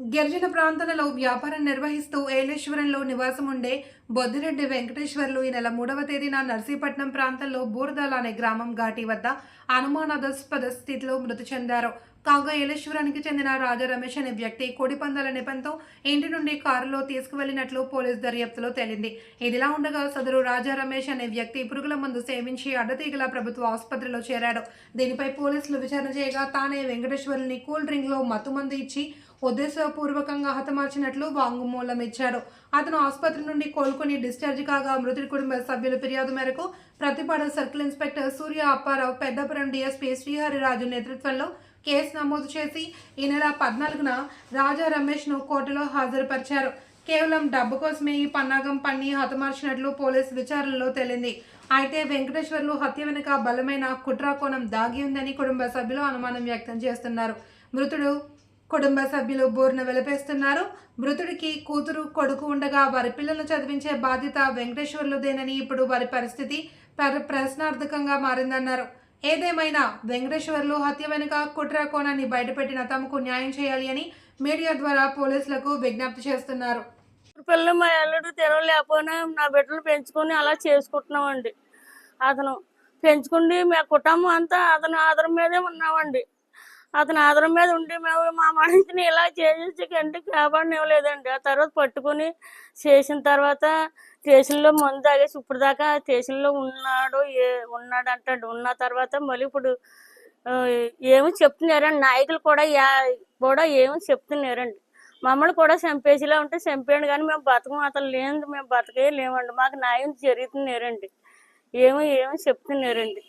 గిరిజన ప్రాంతాలలో వ్యాపారం నిర్వహిస్తూ ఏలేశ్వరంలో నివాసం ఉండే బొద్దిరెడ్డి వెంకటేశ్వర్లు ఈ నెల మూడవ తేదీన నర్సీపట్నం ప్రాంతంలో బూరదాల అనే గ్రామం ఘాటి వద్ద అనుమానాస్పద స్థితిలో మృతి చెందారు. కాగా ఏలేశ్వరానికి చెందిన రాజా రమేష్ అనే వ్యక్తి కోడిపందాల నెపంతో ఇంటి నుండి కారులో తీసుకువెళ్ళినట్లు పోలీస్ దర్యాప్తులో తేలింది. ఇదిలా ఉండగా సదరు రాజా రమేష్ అనే వ్యక్తి పురుగుల మందు సేవించి అడ్డతీగల ప్రభుత్వ ఆసుపత్రిలో చేరాడు. దీనిపై పోలీసులు విచారణ చేయగా తానే వెంకటేశ్వరుని కూల్ డ్రింక్లో మత్తుమందు ఇచ్చి ఉద్దేశపూర్వకంగా హతమార్చినట్లు వాంగ్మూలం ఇచ్చాడు అతను ఆసుపత్రి నుండి కోలుకొని డిశ్చార్జ్ కాగా మృతుడి కుటుంబ సభ్యుల ఫిర్యాదు మేరకు Prathipadu circle inspector Surya Apparao Peddapuram DSP Srihariraju నేతృత్వంలో కేసు నమోదు చేసి ఈ నెల పద్నాలుగున రాజా రమేష్ను కోర్టులో హాజరుపరిచారు. కేవలం డబ్బు కోసమే ఈ పన్నాగం పన్ని హతమార్చినట్లు పోలీసు విచారణలో తేలింది. అయితే వెంకటేశ్వర్లు హత్య వెనుక బలమైన కుట్రాకోణం దాగి ఉందని కుటుంబ సభ్యులు అనుమానం వ్యక్తం చేస్తున్నారు. మృతుడు కుటుంబ సభ్యులు బోర్న వెలిపేస్తున్నారు. మృతుడికి కూతురు కొడుకు ఉండగా వారి పిల్లలను చదివించే బాధ్యత వెంకటేశ్వర్లుదేనని ఇప్పుడు వారి పరిస్థితి ప్ర- ప్రశ్నార్థకంగా మారిందన్నారు. ఏదేమైనా వెంకటేశ్వర్లు హత్య వెనుక కుట్ర కోణాన్ని బయటపెట్టిన తమకు న్యాయం చేయాలి అని మీడియా ద్వారా పోలీసులకు విజ్ఞప్తి చేస్తున్నారు. పిల్లలు మా అల్లుడు తెరవలేకపోయినా నా బిడ్డలు పెంచుకొని అలా చేసుకుంటున్నామండి. అతను పెంచుకుండి మా కుటుంబం అంతా అతని ఆధారం మీదే ఉన్నామండి. అతని ఆధారం మీద ఉండి మేము మా మనిషిని ఇలా చేసేసి కంటే కాపాడనివ్వలేదండి ఆ తర్వాత పట్టుకుని చేసిన తర్వాత స్టేషన్లో మందు తాగేసి ఇప్పుడు దాకా స్టేషన్లో ఉన్నాడు ఏ ఉన్నాడు అంటాడు ఉన్న తర్వాత మళ్ళీ ఇప్పుడు ఏమి చెప్తున్నారండి. నాయకులు కూడా యా- కూడా ఏమో చెప్తున్నారండి. మమ్మల్ని కూడా చంపేసేలా ఉంటే చంపేయండి కానీ మేము బతకం అతను లేదు మేము బతకే లేమండి. మాకు న్యాయం జరుగుతున్నారండి. ఏమో ఏమో చెప్తున్నారండి.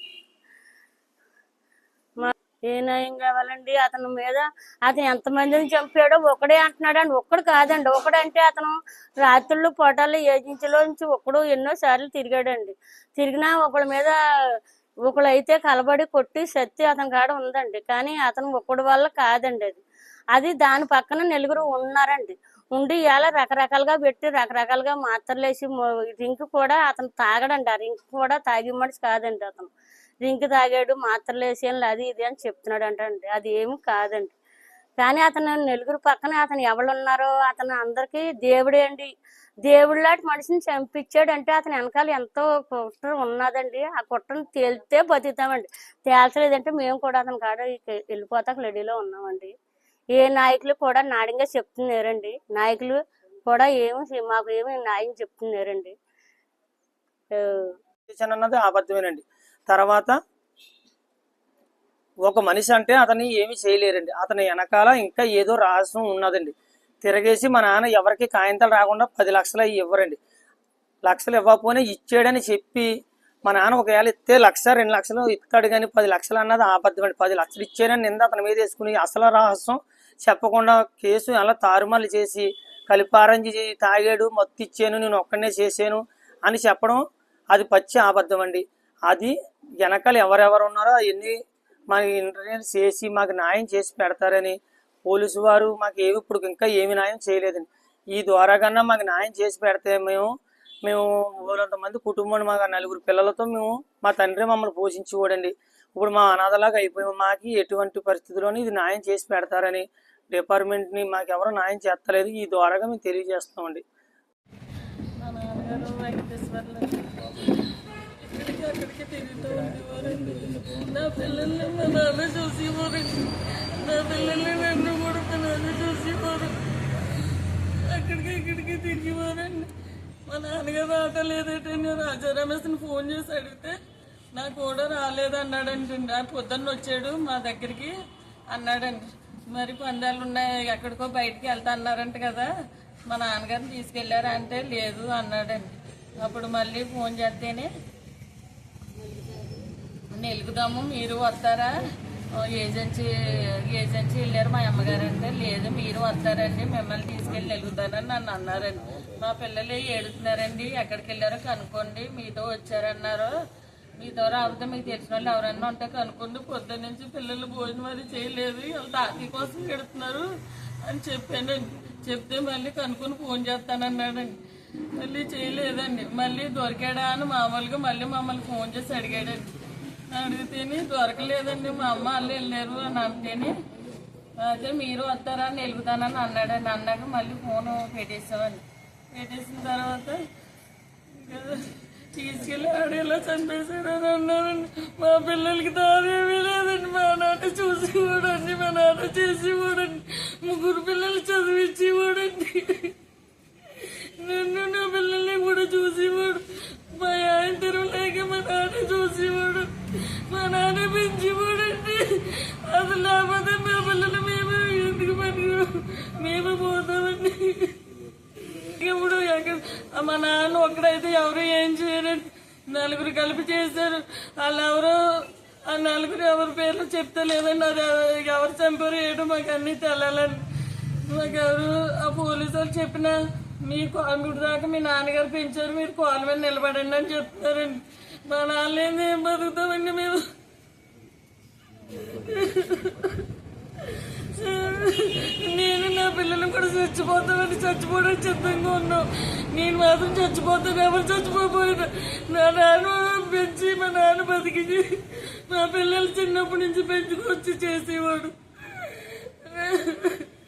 ఏ న్యాయం కావాలండి? అతని మీద అతను ఎంతమందిని చంపాడో ఒకడే అంటున్నాడండి ఒక్కడు కాదండి. ఒకడంటే అతను రాత్రులు పొటాలు ఏజెన్సీలో నుంచి ఒక్కడు ఎన్నో సార్లు తిరిగాడండి. తిరిగినా ఒకళ్ళ మీద ఒకళ్ళు అయితే కలబడి కొట్టి శక్తి అతని కాడ ఉందండి. కానీ అతను ఒక్కడి వల్ల కాదండి అది. అది దాని పక్కన నలుగురు ఉన్నారండి. ఉండి ఇలా రకరకాలుగా పెట్టి రకరకాలుగా మాత్రలు వేసి రింక్ కూడా అతను తాగడండి. ఆ రింక్ కూడా తాగి మనిషి కాదండి అతను. రింక్ తాగాడు మాత్రలు వేసి అని అది ఇది అని చెప్తున్నాడు అంటండి అది ఏమి కాదండి. కానీ అతను నలుగురు పక్కన అతను ఎవరున్నారో అతను అందరికీ దేవుడే అండి. దేవుడిలాంటి మనిషిని చంపించాడు అంటే అతని వెనకాల ఎంతో కుట్ర ఉన్నదండి. ఆ కుట్రను తేలితే బతుకుతామండి. తేల్చలేదంటే మేము కూడా అతని కాడ వెళ్ళిపోతాక రెడీలో ఉన్నామండి. ఏ నాయకులు కూడా నాడంగా చెప్తున్నారండి. నాయకులు కూడా ఏమి మాకు ఏమి న్యాయం చెప్తున్నారండి. అన్నది అబద్ధమేనండి. తర్వాత ఒక మనిషి అంటే అతన్ని ఏమి చేయలేరండి. అతని వెనకాల ఇంకా ఏదో రహస్యం ఉన్నదండి. తిరగేసి మా నాన్న ఎవరికి కాయంతలు రాకుండా పది లక్షలు అవి ఇవ్వరండి. లక్షలు ఇవ్వకపోయినా ఇచ్చాడని చెప్పి మా నాన్న ఒకవేళ ఇస్తే లక్ష రెండు లక్షలు ఇస్తాడు కానీ పది లక్షలు అన్నది ఆబద్ధం అండి పది లక్షలు ఇచ్చాడని నింద అతని మీద వేసుకుని అసలు రహస్యం చెప్పకుండా కేసు అలా తారుమాలు చేసి కలిపారంజి చేసి తాగాడు మత్తు ఇచ్చాను నేను ఒక్కడనే చేశాను అని చెప్పడం అది పచ్చి అబద్ధం అండి అది వెనకాల ఎవరెవరు ఉన్నారో అవన్నీ మాకు ఇంటర్వ్యూ చేసి మాకు న్యాయం చేసి పెడతారని పోలీసు వారు మాకు ఏమి ఇప్పుడు ఇంకా ఏమి న్యాయం చేయలేదండి. ఈ ద్వారా కన్నా మాకు న్యాయం చేసి పెడితే మేము మేము మూడంత మంది కుటుంబం మాకు నలుగురు పిల్లలతో మేము మా తండ్రి మమ్మల్ని పోషించుకోడండి. ఇప్పుడు మా అనాథలాగా అయిపోయాము మాకు ఎటువంటి పరిస్థితుల్లోనూ ఇది న్యాయం చేసి పెడతారని డిపార్ట్మెంట్ని మాకు ఎవరు న్యాయం చేస్తలేదు. ఈ ద్వారాగా మేము తెలియజేస్తామండి మా నాన్నగారు ఇక్కడికి తిరుగుతూ ఉండేవారండి నా పిల్లల్ని మా నాన్న చూసేవారండి నా పిల్లల్ని నన్ను కూడా మా నాన్న చూసేవారు అక్కడికి ఇక్కడికి తిరిగేవారండి మా నాన్నగారు రావట్లేదటండి రాజా రమేష్ని ఫోన్ చేసి అడిగితే నాకు కూడా రాలేదన్నాడండి ఆ పొద్దున్న వచ్చాడు మా దగ్గరికి అన్నాడండి మరి పందాలు ఉన్నాయి ఎక్కడికో బయటికి వెళ్తా అన్నారంట కదా మా నాన్నగారిని తీసుకెళ్ళారా అంటే లేదు అన్నాడండి అప్పుడు మళ్ళీ ఫోన్ చేస్తేనే నిలుగుదాము మీరు వస్తారా? ఏజెన్సీ ఏజెన్సీ వెళ్ళారు మా అమ్మగారు అంటే లేదు మీరు వస్తారండి మిమ్మల్ని తీసుకెళ్ళి వెలుగుతానని నన్ను అన్నారండి. మా పిల్లలు ఏడుతున్నారండి ఎక్కడికి వెళ్ళారో కనుక్కోండి మీతో వచ్చారన్నారు. మీతో రాకపోతే మీకు తెలిసిన వాళ్ళు ఎవరన్నా ఉంటే కనుక్కోండి పొద్దు నుంచి పిల్లలు భోజనం అది చేయలేదు వాళ్ళు తాకి కోసం ఎడుతున్నారు అని చెప్పానండి. చెప్తే మళ్ళీ కనుక్కొని ఫోన్ చేస్తానన్నాడండి. మళ్ళీ చేయలేదండి మళ్ళీ దొరికాడా అని మామూలుగా మళ్ళీ మమ్మల్ని ఫోన్ చేసి అడిగాడండి. అడిగితేనే దొరకలేదండి. మా అమ్మ వాళ్ళు వెళ్ళారు అని అంటేనే అయితే మీరు వస్తారా? నిలుపుతానని అన్నాడని అన్నాక మళ్ళీ ఫోన్ పెట్టేసామని పెట్టేసిన తర్వాత తీసుకెళ్ళి ఆడేలా చంపేశాడని అన్నాడండి మా పిల్లలకి దారేమీ లేదండి. మా నాన్న చూసేవాడండి. మా నాన్న చేసేవాడండి. ముగ్గురు పిల్లలు చదివించి కూడా నలుగురు కలిపి చేశారు. వాళ్ళు ఎవరు ఆ నలుగురు ఎవరి పేర్లు చెప్తే లేదండి. అది ఎవరు చంపారు ఏడు మాకు అన్నీ తెలాలండి మాకు ఎవరు ఆ పోలీసు వాళ్ళు చెప్పిన మీ కాంగుడు దాకా మీ నాన్నగారు పెంచారు మీరు కాళ్ళ మీద నిలబడండి అని చెప్తున్నారండి. మా నాన్న ఏంది ఏం బతుకుతామండి మేము? నేను నా పిల్లలు కూడా చచ్చిపోతామని చచ్చిపోవడం సిద్ధంగా ఉన్నాం. నేను మాత్రం చచ్చిపోతాను ఎవరు చచ్చిపోయినా నా నాన్న పెంచి మా నాన్న బతికి మా పిల్లలు చిన్నప్పటి నుంచి పెంచుకొచ్చి చేసేవాడు.